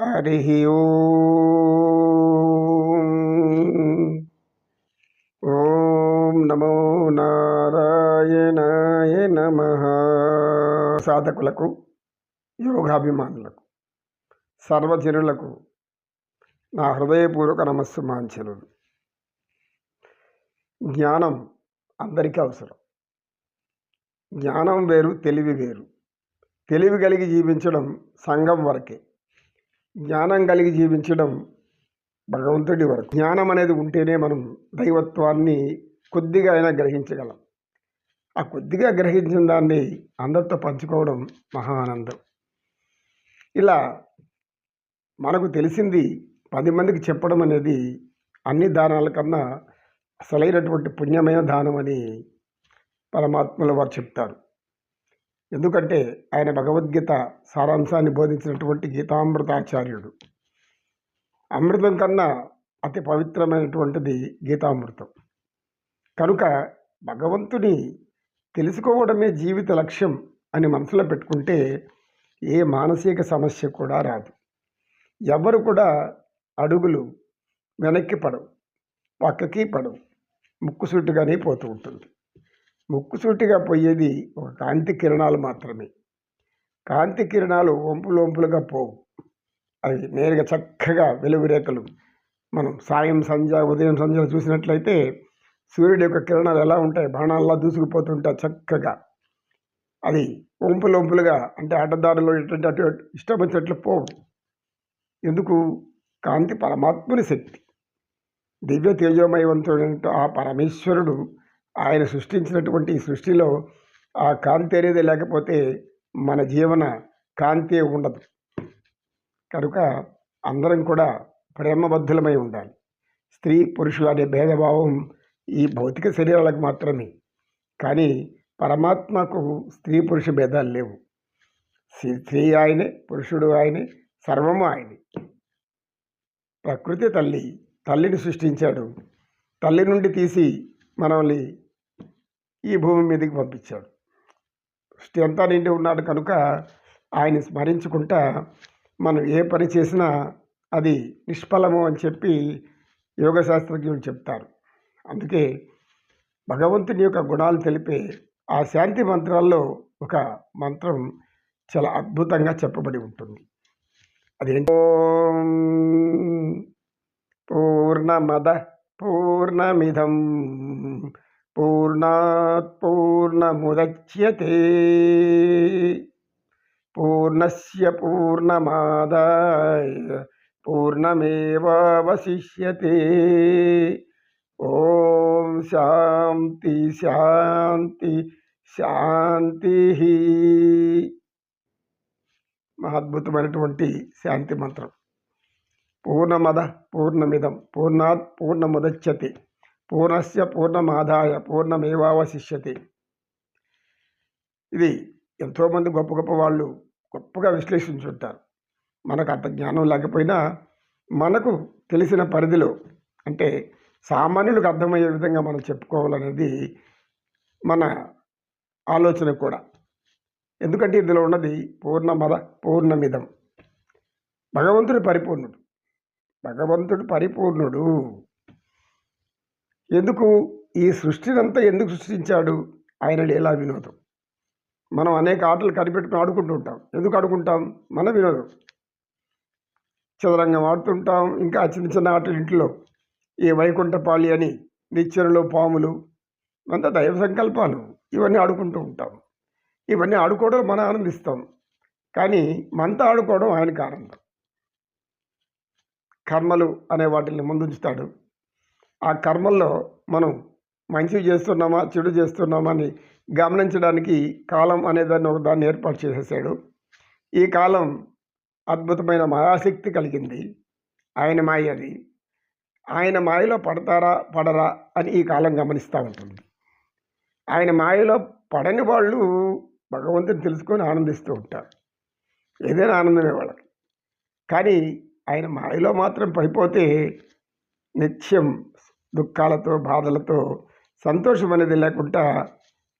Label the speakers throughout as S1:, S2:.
S1: హరి ఓం నమో నారాయణాయ నమ సాధకులకు యోగాభిమానులకు సర్వజనులకు నా హృదయపూర్వక నమస్సు మాంచనులు జ్ఞానం అందరికీ అవసరం. జ్ఞానం వేరు తెలివి వేరు. తెలివి కలిగి జీవించడం సంఘం వరకే. జ్ఞానం కలిగి జీవించడం భగవంతుడి వరకు. జ్ఞానం అనేది ఉంటేనే మనం దైవత్వాన్ని కొద్దిగా అయినా గ్రహించగలం. ఆ కొద్దిగా గ్రహించిన దాన్ని అందరితో పంచుకోవడం మహా ఆనందం. ఇలా మనకు తెలిసింది పది మందికి చెప్పడం అనేది అన్ని దానాల కన్నా అసలైనటువంటి పుణ్యమైన దానం అని పరమాత్మల వారు చెప్తారు. ఎందుకంటే ఆయన భగవద్గీత సారాంశాన్ని బోధించినటువంటి గీతామృతాచార్యుడు. అమృతం కన్నా అతి పవిత్రమైనటువంటిది గీతామృతం. కనుక భగవంతుని తెలుసుకోవడమే జీవిత లక్ష్యం అని మనసులో పెట్టుకుంటే ఏ మానసిక సమస్య కూడా రాదు. ఎవరు కూడా అడుగులు వెనక్కి పడవు పక్కకి పడవు ముక్కుసూటుగానే పోతూ ఉంటుంది. ముక్కుసూటిగా పోయేది ఒక కాంతి కిరణాలు మాత్రమే. కాంతి కిరణాలు వంపులు వంపులుగా పోవు. అవి నేరుగా చక్కగా వెలుగురేఖలు మనం సాయం సంధ్య ఉదయం సంధ్యలు చూసినట్లయితే సూర్యుడి యొక్క కిరణాలు ఎలా ఉంటాయి? బాణాల్లో దూసుకుపోతుంటాయి చక్కగా. అది వంపులు వంపులుగా అంటే అడ్డదారిలో ఎటువంటి అటు ఇష్టం వచ్చినట్లు పోవు. ఎందుకు? కాంతి పరమాత్ముని శక్తి. దివ్య తేజోమయవంతుడు ఆ పరమేశ్వరుడు ఆయన సృష్టించినటువంటి ఈ సృష్టిలో ఆ కాంతి అనేది లేకపోతే మన జీవన కాంతి ఉండదు. కనుక అందరం కూడా ప్రేమబద్ధులమై ఉండాలి. స్త్రీ పురుషులు అనే భేదభావం ఈ భౌతిక శరీరాలకు మాత్రమే. కానీ పరమాత్మకు స్త్రీ పురుష భేదాలు లేవు. స్త్రీ ఆయనే పురుషుడు ఆయనే సర్వము ఆయనే. ప్రకృతి తల్లి తల్లిని సృష్టించాడు. తల్లి నుండి తీసి మనల్ని ఈ భూమి మీదకి పంపించాడు. సృష్టి అంతా నిండి ఉన్నాడు కనుక ఆయన స్మరించుకుంటా మనం ఏ పని చేసినా అది నిష్ఫలము అని చెప్పి యోగ శాస్త్రజ్ఞులు చెప్తారు. అందుకే భగవంతుని యొక్క గుణాలు తెలిపే ఆ శాంతి మంత్రాల్లో ఒక మంత్రం చాలా అద్భుతంగా చెప్పబడి ఉంటుంది. అదేంటో పూర్ణమద పూర్ణమిదం పూర్ణాత్ పూర్ణముద్యతే పూర్ణస్య పూర్ణమాదాయ పూర్ణమేవావశిష్యతే ఓం శాంతి శాంతి శాంతి మహాద్భుతమైనటువంటి శాంతి మంత్రం. పూర్ణమద పూర్ణమిదం పూర్ణాత్ పూర్ణముదచ్చతి పూర్ణస్య పూర్ణమాదాయ పూర్ణమేవావశిష్యతి. ఇది ఎంతోమంది గొప్ప గొప్ప వాళ్ళు గొప్పగా విశ్లేషించుంటారు. మనకు అంత జ్ఞానం లేకపోయినా మనకు తెలిసిన పరిధిలో అంటే సామాన్యులకు అర్థమయ్యే విధంగా మనం చెప్పుకోవాలనేది మన ఆలోచన కూడా. ఎందుకంటే ఇందులో ఉన్నది పూర్ణమద పూర్ణమిదం. భగవంతుడు పరిపూర్ణుడు. భగవంతుడు పరిపూర్ణుడు. ఎందుకు ఈ సృష్టినంతా ఎందుకు సృష్టించాడు? ఆయన లీలా వినోదం. మనం అనేక ఆటలు కనిపెట్టుకుని ఆడుకుంటూ ఉంటాం. ఎందుకు ఆడుకుంటాం? మన వినోదం. చదరంగం ఆడుతుంటాం. ఇంకా చిన్న చిన్న ఆటలు ఇంట్లో. ఈ వైకుంఠపాళి అని నిచ్చెనలు పాములు అంతా దైవ సంకల్పాలు. ఇవన్నీ ఆడుకుంటూ ఉంటాం. ఇవన్నీ ఆడుకోవడం మనం ఆనందిస్తాం. కానీ మనతో ఆడుకోవడం ఆయనకు ఆనందం. కర్మలు అనే వాటిని ముందుంచుతాడు. ఆ కర్మల్లో మనం మంచి చేస్తున్నామా చెడు చేస్తున్నామా అని గమనించడానికి కాలం అనేదాన్ని ఒక దాన్ని ఏర్పాటు చేసేసాడు. ఈ కాలం అద్భుతమైన మాయాశక్తి కలిగింది. ఆయన మాయ అది. ఆయన మాయలో పడతారా పడరా అని ఈ కాలం గమనిస్తూ ఉంటుంది. ఆయన మాయలో పడని వాళ్ళు భగవంతుని తెలుసుకొని ఆనందిస్తూ ఉంటారు. ఏదైనా ఆనందమే వాళ్ళకి కానీ ఆయన మాయలో మాత్రం పడిపోతే నిత్యం దుఃఖాలతో బాధలతో సంతోషం అనేది లేకుండా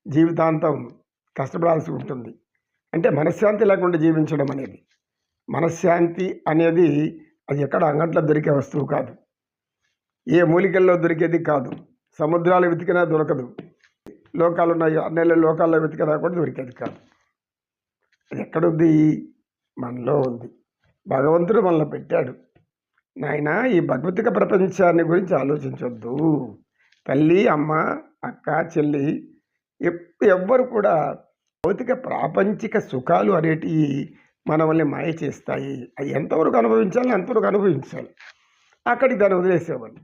S1: జీవితాంతం కష్టపడాల్సి ఉంటుంది. అంటే మనశ్శాంతి లేకుండా జీవించడం అనేది. మనశ్శాంతి అనేది అది ఎక్కడ అంగట్లో దొరికే వస్తువు కాదు. ఏ మూలికల్లో దొరికేది కాదు. సముద్రాలు వెతికినా దొరకదు. లోకాలు ఉన్నాయి అన్నెల లోకాల్లో వెతికినా కూడా దొరికేది కాదు. అది ఎక్కడుంది? మనలో ఉంది. భగవంతుడు మనలో పెట్టాడు. నాయన ఈ భగవతిక ప్రపంచాన్ని గురించి ఆలోచించొద్దు. తల్లి అమ్మ అక్క చెల్లి ఎవ్వరు కూడా భౌతిక ప్రాపంచిక సుఖాలు అనేటివి మనల్ని మాయ చేస్తాయి. అవి ఎంతవరకు అనుభవించాలి అంతవరకు అనుభవించాలి. అక్కడికి దాన్ని వదిలేసేవాళ్ళు.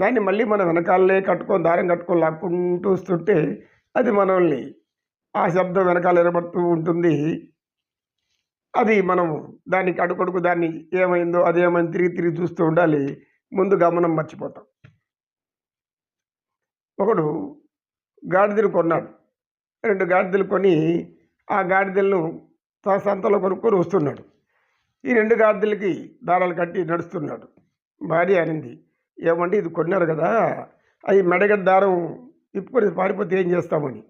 S1: దాన్ని మళ్ళీ మనం వెనకాలనే కట్టుకొని దారం కట్టుకొని లాక్కుంటూ వస్తుంటే అది మనల్ని ఆ శబ్దం వెనకాల నిలబడుతూ ఉంటుంది. అది మనం దానికి అడుకడుకు దాన్ని ఏమైందో అదేమైంది తిరిగి తిరిగి చూస్తూ ఉండాలి. ముందు గమనం మర్చిపోతాం. ఒకడు గాడిదలు కొన్నాడు. రెండు గాడిదలు కొని ఆ గాడిదలను తన సంతలో కొనుక్కొని వస్తున్నాడు. ఈ రెండు గాడిదలకి దారాలు కట్టి నడుస్తున్నాడు. భార్య అనింది ఏమంటే ఇది కొన్నారు కదా అవి మెడగడ్డ దారం ఇప్పుకొని పారిపోతే ఏం చేస్తామని.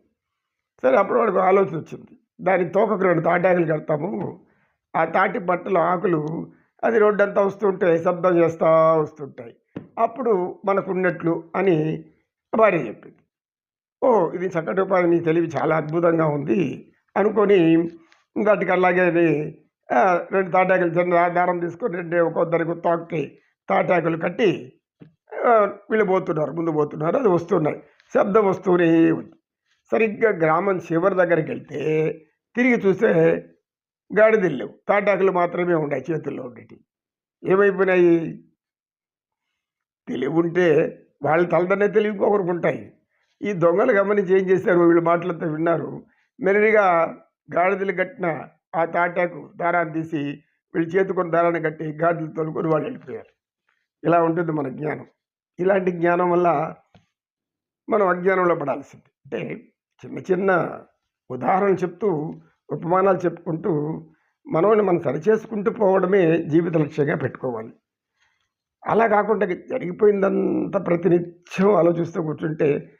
S1: సరే అప్పుడు వాడికి ఆలోచన వచ్చింది. దాని తోకకు రెండు తాటాకులు కడతాము. ఆ తాటి బట్టల ఆకులు అది రోడ్డంతా వస్తుంటే శబ్దం చేస్తూ వస్తుంటాయి. అప్పుడు మనకు ఉన్నట్లు అని భార్య చెప్పింది. ఓ ఇది చక్కటి ఉపాధి నీ తెలివి చాలా అద్భుతంగా ఉంది అనుకొని ఇంకటికి అలాగే రెండు తాటాకులు చిన్న దారం తీసుకొని రెండు ఒక్కొద్దరికి తాకి తాటాకులు కట్టి వీళ్ళు పోతున్నారు ముందు పోతున్నారు అది వస్తున్నాయి. శబ్దం వస్తూనే ఉంది. సరిగ్గా గ్రామం చివరి దగ్గరికి వెళ్తే తిరిగి చూస్తే గాడిదలు లేవు తాటాకులు మాత్రమే ఉన్నాయి చేతుల్లో ఉండేటి. ఏమైపోయినాయి? తెలివి ఉంటే వాళ్ళ తలదన్నే తెలివి ఇంకొకరికి ఉంటాయి. ఈ దొంగలు గమనించి ఏం చేశారు? వీళ్ళు మాటలతో విన్నారు. మెరుడిగా గాడిదలు కట్టిన ఆ తాటాకు దారాన్ని తీసి వీళ్ళు చేతుకొని దారాన్ని కట్టి గాడిదలు తోలుకొని వాళ్ళు వెళ్ళిపోయారు. ఇలా ఉంటుంది మన జ్ఞానం. ఇలాంటి జ్ఞానం వల్ల మనం అజ్ఞానంలో పడాల్సింది. అంటే చిన్న చిన్న ఉదాహరణలు చెప్తూ ఉపమానాలు చెప్పుకుంటూ మనల్ని మనం సరిచేసుకుంటూ పోవడమే జీవిత లక్ష్యంగా పెట్టుకోవాలి. అలా కాకుండా జరిగిపోయిందంతా ప్రతినిత్యం ఆలోచిస్తూ కూర్చుంటే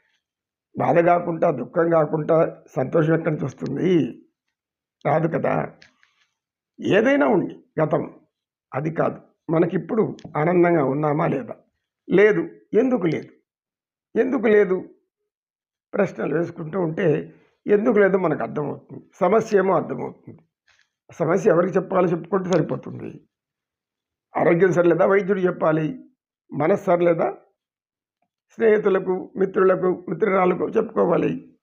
S1: బాధ కాకుండా దుఃఖం కాకుండా సంతోషం ఎక్కడి నుంచి వస్తుంది? రాదు కదా. ఏదైనా ఉండి గతం. అది కాదు. మనకిప్పుడు ఆనందంగా ఉన్నామా లేదా? లేదు. ఎందుకు లేదు? ఎందుకు లేదు? ప్రశ్నలు వేసుకుంటూ ఉంటే ఎందుకు లేదో మనకు అర్థమవుతుంది. సమస్య ఏమో అర్థమవుతుంది. సమస్య ఎవరికి చెప్పాలో చెప్పుకుంటే సరిపోతుంది. ఆరోగ్యం సరిలేదా? వైద్యుడు చెప్పాలి. మనస్సు సరిలేదా? స్నేహితులకు మిత్రులకు మిత్రురాలకు చెప్పుకోవాలి.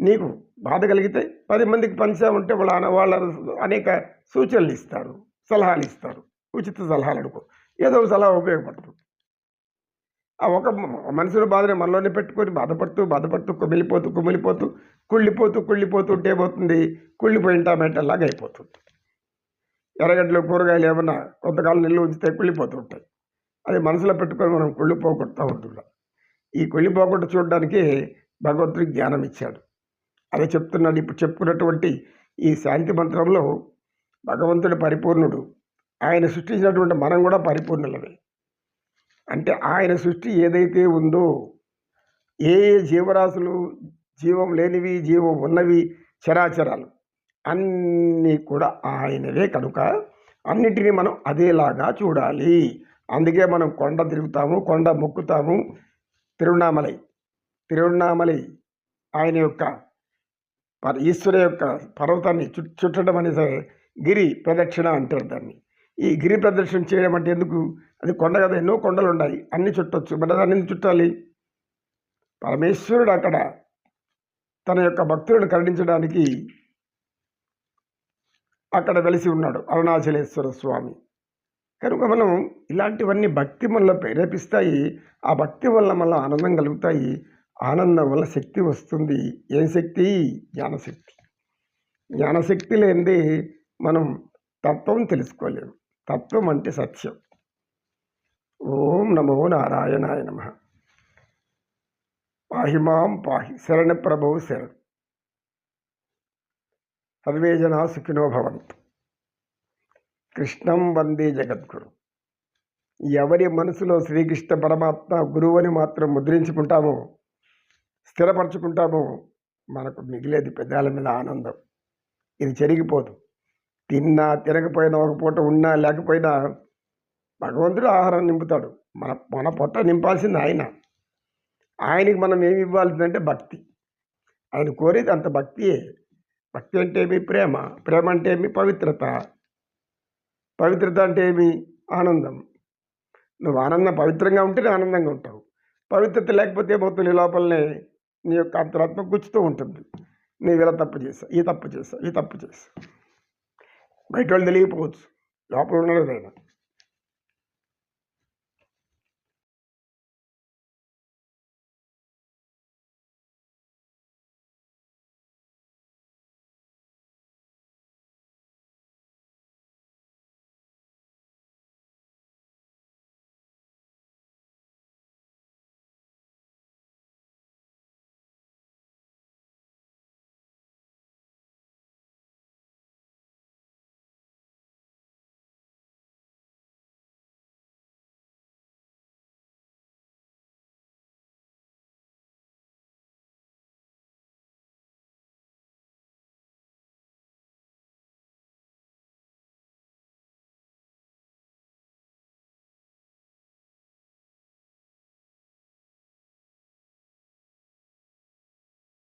S1: నీకు బాధ కలిగితే పది మందికి పంచామంటే వాళ్ళ వాళ్ళ అనేక సూచనలు ఇస్తారు సలహాలు ఇస్తారు. ఉచిత సలహాలు అనుకో ఏదో సలహా ఉపయోగపడుతుంది. ఆ ఒక మనసులో బాధని మనలోనే పెట్టుకొని బాధపడుతూ బాధపడుతూ కుమిలిపోతూ కుమిలిపోతూ కుళ్ళిపోతూ కుళ్ళిపోతూ ఉంటే పోతుంది కుళ్ళిపోయిన టమాటాలాగా అయిపోతుంది ఎర్రగడ్డలు కూరగాయలు ఏమన్నా కొంతకాలం నిల్వ ఉంచితే కుళ్ళిపోతూ ఉంటాయి. అది మనసులో పెట్టుకొని మనం కుళ్ళిపోకుండా ఉంటున్నాం ఈ కుళ్ళిపోకుండా చూడడానికి భగవంతుడికి జ్ఞానం ఇచ్చాడు. అదే చెప్తున్నాడు ఇప్పుడు చెప్పుకున్నటువంటి ఈ శాంతి మంత్రంలో భగవంతుడు పరిపూర్ణుడు. ఆయన సృష్టించినటువంటి మనం కూడా పరిపూర్ణులమే. అంటే ఆయన సృష్టి ఏదైతే ఉందో ఏ ఏ జీవరాశులు జీవం లేనివి జీవం ఉన్నవి చరాచరాలు అన్నీ కూడా ఆయనవే కనుక అన్నిటినీ మనం అదేలాగా చూడాలి. అందుకే మనం కొండ తిరుగుతాము కొండ మొక్కుతాము. తిరువణామలై తిరువణామలై ఆయన యొక్క పర- ఈశ్వర యొక్క పర్వతాన్ని చుట్టడం అనేది గిరి ప్రదక్షిణ అంటారు దాన్ని. ఈ గిరి ప్రదర్శనం చేయడం అంటే ఎందుకు? అది కొండ కదా ఎన్నో కొండలు ఉన్నాయి అన్ని చుట్టొచ్చు. మరి దాన్ని ఎందుకు చుట్టాలి? పరమేశ్వరుడు అక్కడ తన యొక్క భక్తులను కరుణించడానికి అక్కడ వెలిసి ఉన్నాడు. అరుణాచలేశ్వర స్వామి. కనుక మనం ఇలాంటివన్నీ భక్తి వల్ల ప్రేరేపిస్తాయి. ఆ భక్తి వల్ల మళ్ళీ ఆనందం కలుగుతాయి. ఆనందం వల్ల శక్తి వస్తుంది. ఏం శక్తి? జ్ఞానశక్తి. జ్ఞానశక్తి లేనిది మనం తత్వం తెలుసుకోలేము. తత్వం అంటే సత్యం. ఓం నమో నారాయణాయ నమ. పాహి మాం పాహి శరణ ప్రభు శరణ్ సర్వే జనా సుఖినో భవంతు. కృష్ణం వందే జగద్గురు. ఎవరి మనసులో శ్రీకృష్ణ పరమాత్మ గురువుని మాత్రం ముద్రించుకుంటామో స్థిరపరచుకుంటామో మనకు మిగిలేది పెదాల మీద ఆనందం. ఇది చెరిగిపోదు. తిన్నా తినకపోయినా ఒక పూట ఉన్నా లేకపోయినా భగవంతుడు ఆహారం నింపుతాడు. మన మన పొట్ట నింపాల్సింది ఆయన. ఆయనకి మనం ఏమి ఇవ్వాల్సిందంటే భక్తి. ఆయన కోరేది అంత భక్తియే. భక్తి అంటే ఏమి? ప్రేమ. ప్రేమ అంటే ఏమి? పవిత్రత. పవిత్రత అంటే ఏమి? ఆనందం. నువ్వు ఆనందం పవిత్రంగా ఉంటేనే ఆనందంగా ఉంటావు. పవిత్రత లేకపోతే ఏమవుతుంది? లోపలనే నీ యొక్క అంతరాత్మ గుచ్చుతూ ఉంటుంది. నీవు ఇలా తప్పు చేసావు ఈ తప్పు చేసావు ఈ తప్పు చేసావు. బయట వాళ్ళు తెలియకపోవచ్చు. లోపల ఉన్నది ఆయన.